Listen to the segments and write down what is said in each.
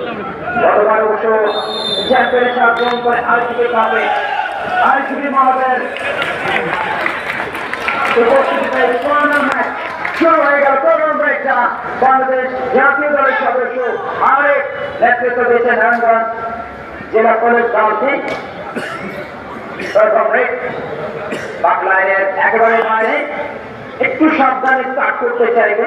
রাখবেন না গতবার অবশ্য চ্যাম্পিয়নের সাহায্য করে আইসিপি কাপে আইসিপি মহাদের উপস্থিতিতে স্বর্ণ ম্যাচ শুরু হয়ে গেল তরুণ ব্রেকটা বাংলাদেশ জাতীয় দলের সদস্য আরেক নেতৃত্ব দিয়েছে নারায়ণগঞ্জ জেলা কলেজ প্রথম বাকলাইনের একেবারে বাইরে। একটু সাবধানে স্টার্ট করতে চাইবে।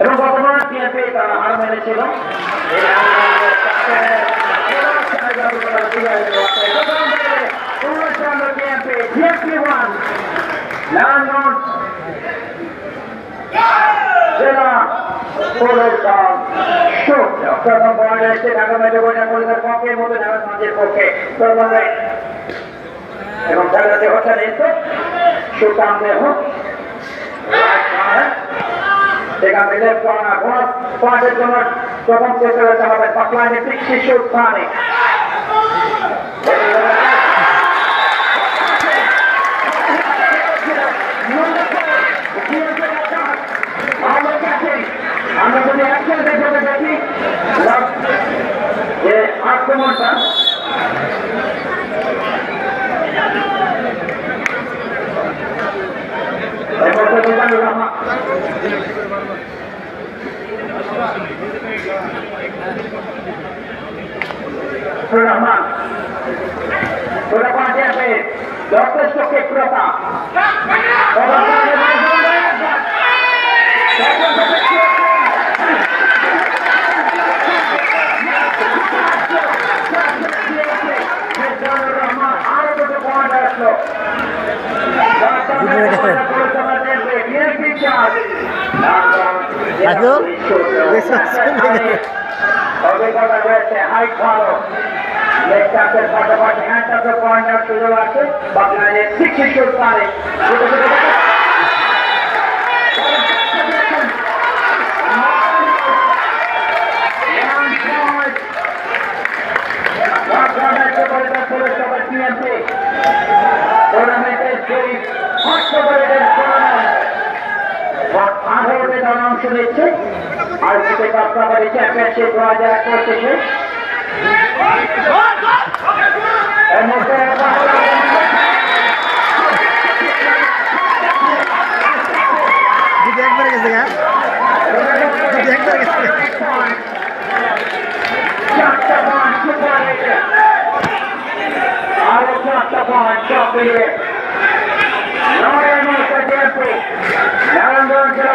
এবং বর্তমান বিএনপি তারা হার মেনেছিল। জেলা ঢাকা মেট্রোপলিটন পুলিশের পক্ষে মতো ঢাকাগঞ্জের পক্ষে প্রথম এবং খেলাতে হচ্ছে নিশ্চয় সুতাম সেখান থেকে পয়েন্টের জন্য প্রথম চেষ্টা করতে হবে পাকলাইনে ঠিক শীর্ষ স্থানে। আমরা যদি একসাথে দেখে আক্রমণটা তো মিজানুর রহমান তোরা পাঁচে আছে যথেষ্ট ক্ষেত্রতা আরও দুটো ভালো লেকচাপের পাশাপাশি হ্যান্ডটাপে পয়েন্ট সুযোগ আছে বাংলাদেশ শীর্ষ স্থানে টুর্নামেন্টের সেই হস্তপরিদের টুর্নামেন্ট অংশ নিচ্ছে। আর জিতে কাপ্তাবাড়ি চ্যাম্পিয়নশিপ দু হাজার মধ্যে দিদি একবার গেছে গা। একবার গেছে গা। চারটা পয়েন্ট সুপার লিগে আরও চারটা পয়েন্ট চকরিয়ে নয়ের মধ্যে জেপি নারায়ণগঞ্জ জেলা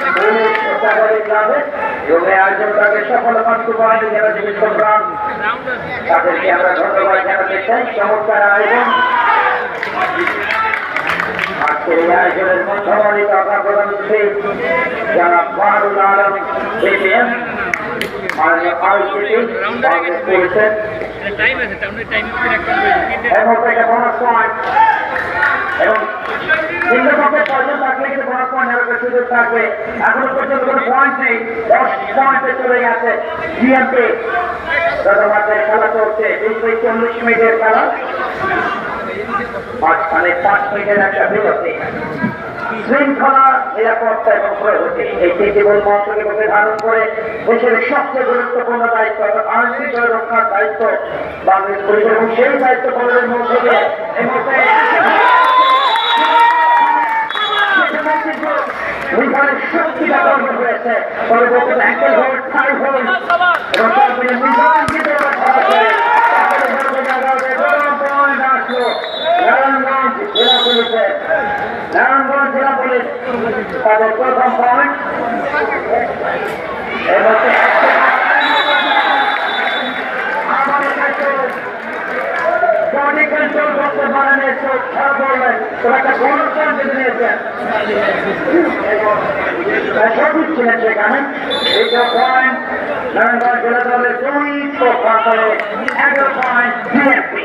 বাংলাদেশ পুলিশ প্রত্যাবারী ক্লাবে এবং এই আয়োজনটাকে সফল বাস্তবায়নে যারা জীবিত সংগ্রাম তাদেরকে আমরা ধন্যবাদ জানাতে চাই চমৎকার আয়োজন এই আয়োজনের মধ্যমণি তথা যারা আলম মাননীয় আইসিটি থেকে এবং তিনটে পক্ষে ছয়জন থাকলে কিন্তু বোনাস পয়েন্ট নেওয়ার সুযোগ ধারণ করে দেশের সবচেয়ে গুরুত্বপূর্ণ দায়িত্ব আইন রক্ষার দায়িত্ব। বাংলাদেশ পুলিশ এবং সেই দায়িত্ব পালনের মধ্যে দিয়ে মিশনের শক্তি ব্যবহার হয়েছে পরবর্তী ব্যাংকের ভোট ছাই ভোট এবং তারপরে মিশন জিতে নারায়ণগঞ্জ জেলা পুলিশের নারায়ণগঞ্জ জেলা পুলিশ তাদের প্রথম পয়েন্ট এবং আমাদের কাছে বডি করতে পারেন এসে খেলা করবে তোরা একটা গণতন্ত্র বেঁধে নিয়েছে সঠিক কিনেছে এখানে। দ্বিতীয় পয়েন্ট নারায়ণগঞ্জ জেলা দলের দুই পক্ষে পয়েন্ট বিএনপি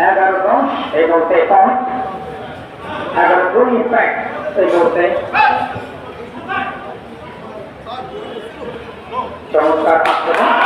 এগারো দশ এই মুহূর্তে পয়েন্ট এগারো দুই ইম্প্যাক্ট এই মুহূর্তে চমৎকার আক্রমণ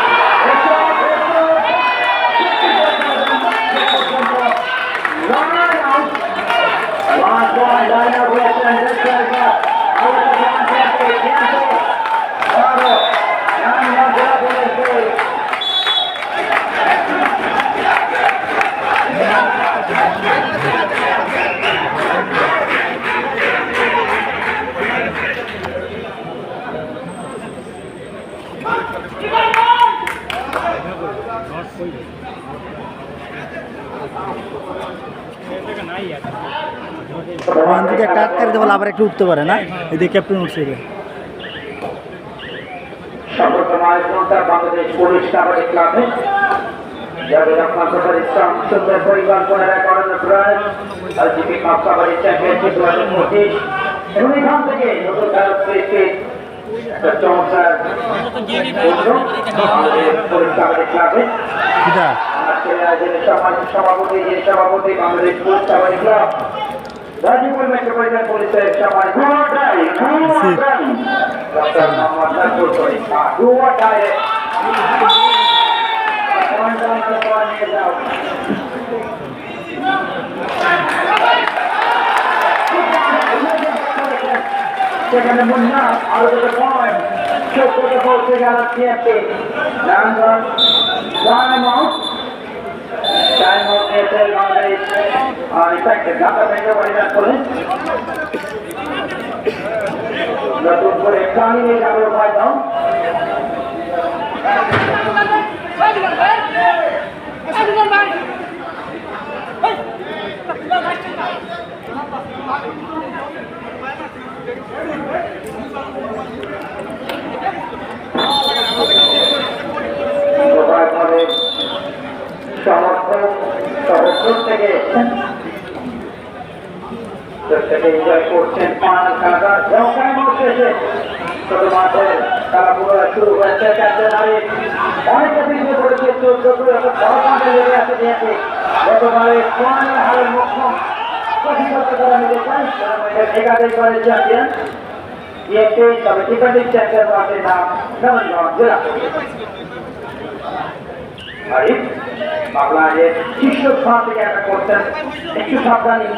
ওখান থেকে একটা আটকে দিতে বলে আবার একটু উঠতে পারে না? এদিকে ক্যাপ্টেন উঠছে বাংলাদেশ পুলিশ কাবাডি ক্লাবে। যাদের আপনার সবার ইসলাম সুন্দর পরিকল্পনার করানো প্রয়াস আলজিপি কাপ কাবাডি চ্যাম্পিয়নশিপ দু হাজার পঁচিশ। এবং এখান থেকে নতুন ভারত সৃষ্টির চমৎকার পুলিশ কাবাডি ক্লাবে। আজকের আয়োজনের সভাপতি যিনি সভাপতি Bangladesh police kabaddi club. Gazipur metropolitan পুলিশের সম্মানিত ডক্টর মোহাম্মদ নাসরুল করিম যাও সেখানে মুন্না, আরও দুটো পয়েন্ট চোদ্দটা পৌঁছে গেল সিএফপি নারায়ণগঞ্জ নতুন করে নিয়ে যাবে উপায় দাও উপায় করে থেকে এসছেন প্রত্যেকে এনজয় করছেন পান ব্যবসায় মানুষ এসে ছোট মাঠের তারা পুনরায় শুরু হয়েছে ক্যাপ্টেন হারিয়ে অনেকটা পিছিয়ে পড়েছে, চোদ্দ দুই একটা বড় মাঠে লেগে আছে নিয়েছে গতবারে পয়েন্ট হারের মুখ্যম প্রতিশত তারা একাধিক করে চ্যাম্পিয়ন তবে মাঠের নাম জেলা আরিফ বাংলাদেশ শীর্ষ স্থান থেকে একটা করছেন একটু সাবধানী।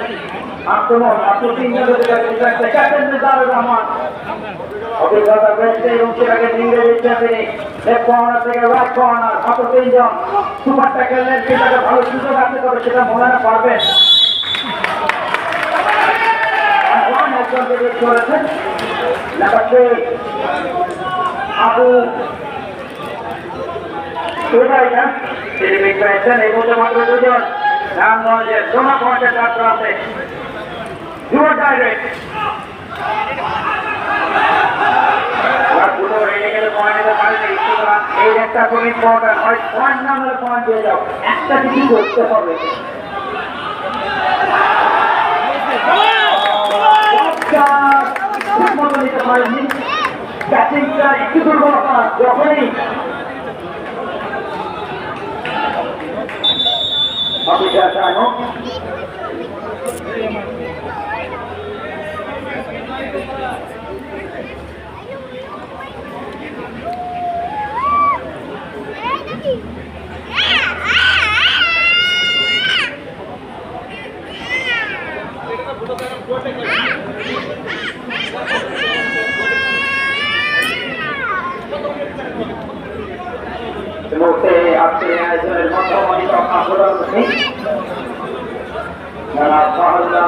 আক্রমণ রহমান অভিজ্ঞতা রয়েছে এবং সেটাকে নিয়ে তিনি লেফট কর্নার থেকে রাইট কর্নার মাত্র তিনজন সুপার ট্যাকেল নেন সেটাকে ভালো সুযোগ আছে সেটা মনে পারবেন এখন একজনকে বের করেছেন? কোথায় না তিনি পেয়েছেন এই মুহূর্তে মাত্র দুজন। রামগঞ্জের সোনা পয়েন্টের ছাত্র আছে যুব ডাইরেক্ট এই একটা খুব ইম্পর্টেন্ট হয় পয়েন্ট না হলে পয়েন্ট দিয়ে যাও। একটা কিছু করতে হবে। ব্যাটিংটা একটু দুর্বলতা যখনই অফিসার জানো এই মুহূর্তে আজকে আয়োজনের মধ্যমণিত আন্দোলন যারা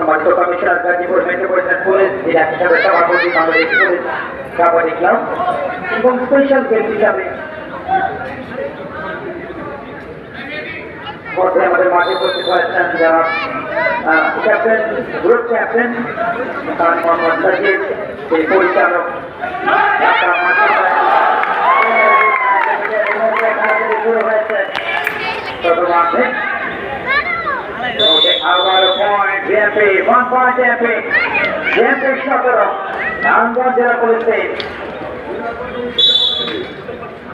সম্মানিত কমিশনার গাজীপুর মেট্রোপলিটন পুলিশ জেলা হিসাবে সভাপতি বাংলাদেশ পুলিশ কাবাডি ক্লাব এবং স্পেশাল গেস্ট হিসাবে মধ্যে আমাদের মাঠে উপস্থিত হয়েছেন যারা ক্যাপ্টেন গ্রুপ ক্যাপ্টেন তার মোহাম্মদ পরিচালক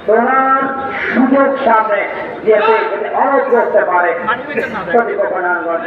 তোমার সুযোগ সামনে অনেক করতে পারে প্রতিপক্ষ নারায়ণগঞ্জ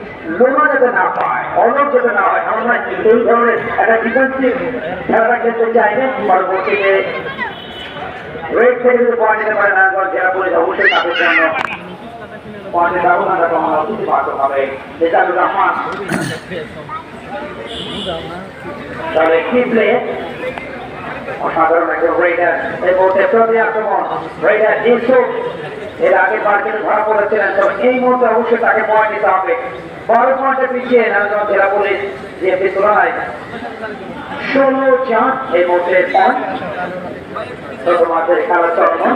লোনা যাতে না পায় অলক যাতে না হয় আমরা এই ধরনের একটা ডিফেন্সিভ খেলাটা খেলতে চাইলে পরবর্তীতে রেড থেকে যদি পয়েন্ট নিতে পারে নারায়ণগঞ্জ জেলা পুলিশ অবশ্যই তাদের জন্য অসাধারণ একজন রেডার এই মুহূর্তে আক্রমণ রেডার এর আগে মার্কেটে ধরা পড়েছিলেন এই মুহূর্তে অবশ্যই তাকে পয়েন্ট নিতে হবে। বড় পয়েন্টে পিছিয়ে নারায়ণগঞ্জ জেলা পুলিশ জিএপি তুলনায় ষোলো চার এই মুহূর্তে মাঠের খেলা চলমান।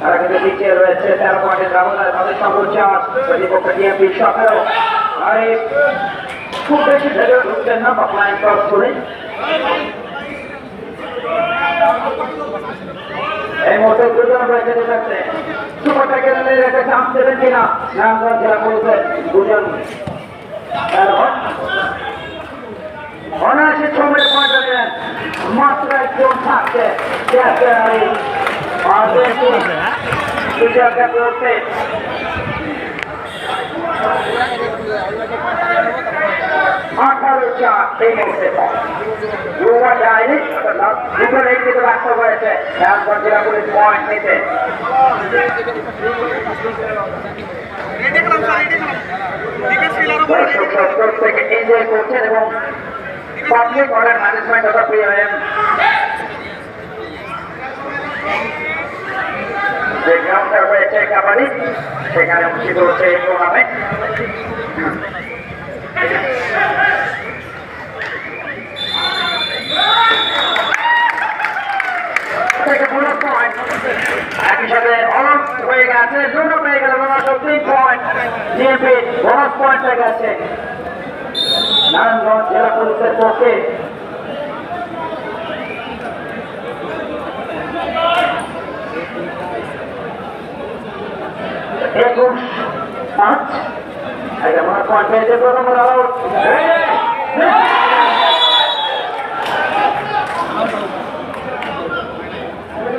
তারা কিন্তু পিছিয়ে রয়েছে তেরো পয়েন্টের ব্যবধানে তাদের সর্বোচ্চ প্রতিপক্ষ ডিএমপি সতেরো। আরে, খুব বেশি ভেতরে ঢুকছেন না বা ফ্লাইং ক্রস করে এই মুহূর্তে দুজন রয়েছে যাচ্ছে সুপারটা কেন্দ্রে রেখে চান্স দেবেন কিনা? নারায়ণগঞ্জ জেলা পুলিশের দুজন। অনায়াসে ছমের পয়েন্ট মাত্র একজন থাকছে। আঠারো পরীক্ষা এই মুহূর্তে দুবার যায়নি দুটো রেট কিন্তু রাখতে হয়েছে নারায়ণগঞ্জ জেলা নিতে দর্শক সত্তর এবং পাবলিক অর্ডার ম্যানেজমেন্ট অথবা পিএম যে গ্রাউন্ডটা রয়েছে কাবাডি সেখানে অনুষ্ঠিত হচ্ছে এই টুর্নামেন্ট একই সাথে অলস হয়ে গেছে দুটো পেয়ে গেল তিন পয়েন্ট জিএপি বোনাস পয়েন্ট হয়ে গেছে নারায়ণগঞ্জ জেলা পুলিশের পক্ষে একুশ পাঁচ এটা পয়েন্ট পেয়েছে প্রথম আউট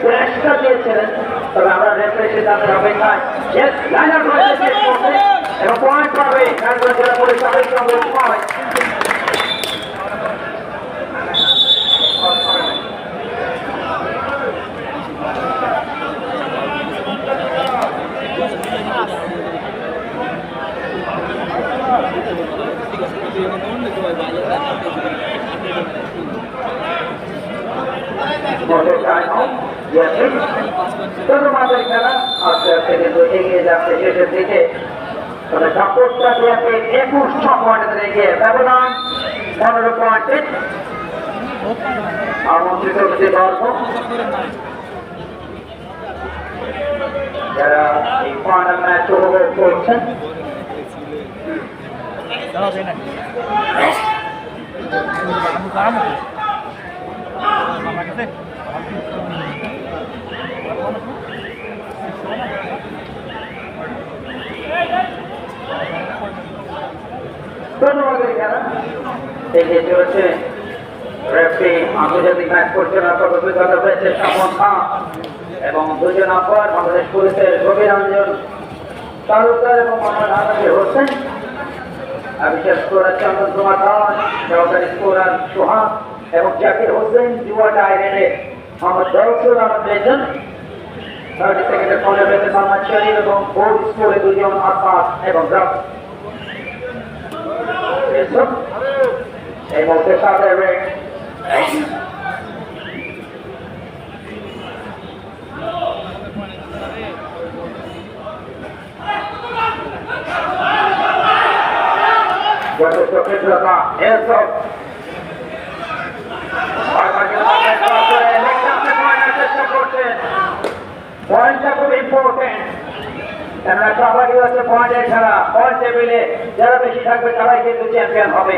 চেষ্টা দিয়েছিলেন তবে আমরা রেফারি সিদ্ধান্তের অপেক্ষায়। এবং পয়েন্ট পাবে জেলা পুলিশ সবাই কিন্তু এগিয়ে যাচ্ছে শেষের দিকে তবে সাপোর্টটা দিয়েছে একুশ ছ পয়েন্টের এগিয়ে ব্যবধান পনেরো পয়েন্টে আমন্ত্রিত হচ্ছে গল্প যারা এই খেলা এবং দুজন আম্পায়ার বাংলাদেশ পুলিশের রবি রঞ্জন এবং মোহাম্মদ হাসানি হোসেন। আর বিশেষ স্কোরার চন্দন কুমার দাস এবং জাকির হোসেন যুবটা আইরেনে মোহাম্মদ দরসুল আহমদ রেজন। থার্টি সেকেন্ডের ফলে রয়েছে মোহাম্মদ শরীফ এবং বোর্ড স্কোরে দুজন আসাদ এবং রাফ এই মুহূর্তে রেড যথেষ্ট কৃদ্রতা এসব পয়েন্টটা খুব ইম্পর্টেন্ট কেননা কাবাডি হচ্ছে পয়েন্টের খেলা পয়েন্ট যারা বেশি থাকবে তারাই কিন্তু চ্যাম্পিয়ন হবে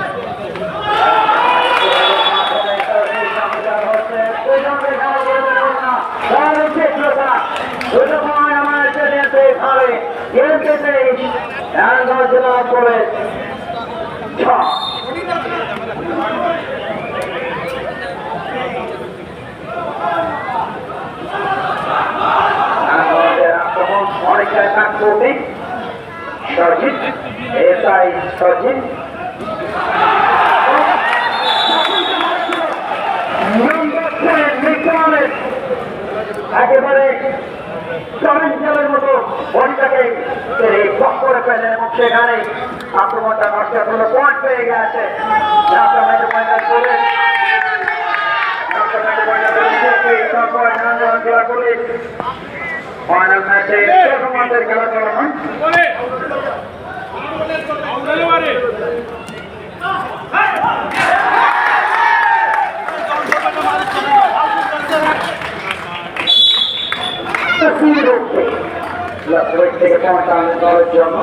কলেজ আক্রমণ অনেকটা করবে সজিত এসআই সজিত একেবারে চরের মতো বডিটাকে ব্লক করে ফেলেন এবং সেখানে আক্রমণটা নষ্ট কোনো পয়েন্ট পেয়ে গেছে। ফাইনাল ম্যাচে খেলা চলমান। তিন রক্ষে লেফট থেকে পৌঁছানোর দলের জন্য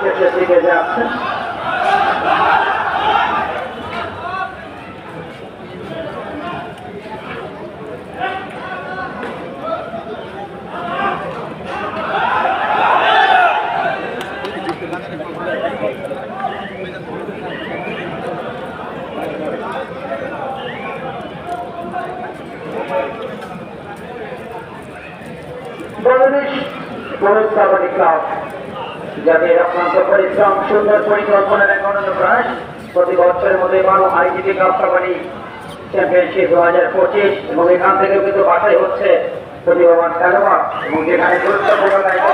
শেষের দিকে যাচ্ছে পুরুষ কাবাডি ক্লাব যাদের অত্যন্ত পরিশ্রম সুন্দর পরিকল্পনার এক অনন্য প্রয়াস। প্রতি বছরের মধ্যে এবারও আইজিপি কাপ কাবাডি চ্যাম্পিয়নশিপ দু হাজার পঁচিশ এবং এখান থেকেও কিন্তু বাছাই হচ্ছে প্রতিভাবান খেলোয়াড় এবং যেখানে গুরুত্বপূর্ণ অধিনায়ক।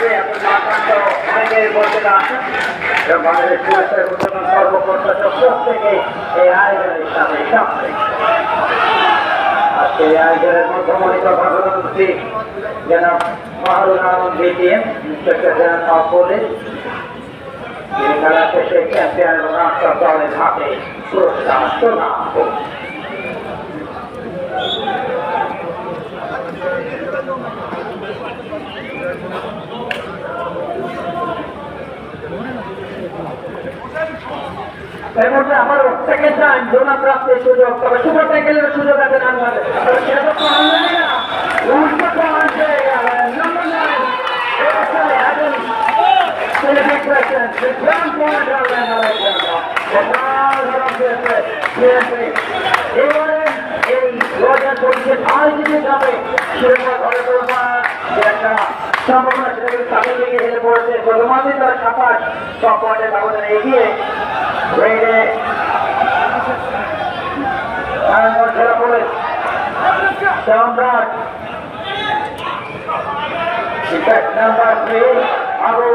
রয়েছে এখন মাতান্ত অনেকেই বলতে আছেন এবং বাংলাদেশ পুলিশের উন্নয়ন কর্মকর্তা প্রত্যেকে এই আয়োজনের সাথে সামনে। আজকে এই আয়োজনের মধ্যমণিত প্রধানমন্ত্রী যেন Mahrul Alam BTM inspector general of police তিনি খেলা শেষে চ্যাম্পিয়ন রাষ্ট্র দলের হাতে পুরস্কার এর মধ্যে আমার সেকেন্ড টাইম জোনা প্রাপ্তির সুযোগ। তবে সুপার সাইকেলের সুযোগ আছে না সেটা তো আনলেন না। উল্টো তো আনছে নম্বর নাইন এখন celebration, the grand point of the Alexander. The crowd of the CSA. এবারে এই রোজার পরিষদ আয়োজিত হবে শিরোপা ঘরে তোলবার একটা সম্ভাবনা সেটা কিন্তু সামনের দিকে হেরে পড়েছে। প্রথমার্ধে তারা সাতাশ ছ পয়েন্টের ব্যবধানে এগিয়ে। রেডে নারায়ণগঞ্জ জেলা পুলিশ সম্রাট Defect number three, Abu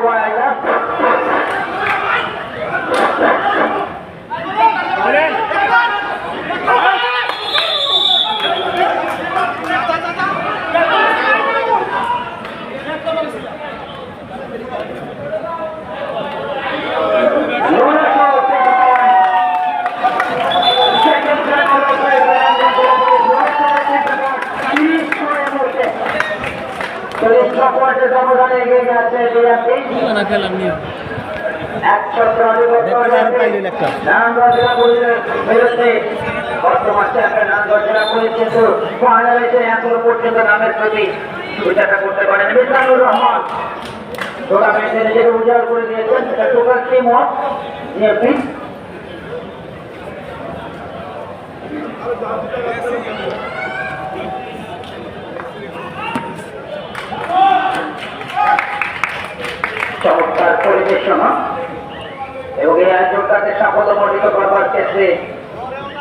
পর্যন্ত নামের প্রতি করতে পারেন। মিজানুর রহমান করে দিয়েছেন টিম ওয়ার্ক বিএনপি চমৎকার পরিবেশনা। এবং এই আয়োজনটাকে সাফল্যমণ্ডিত করবার ক্ষেত্রে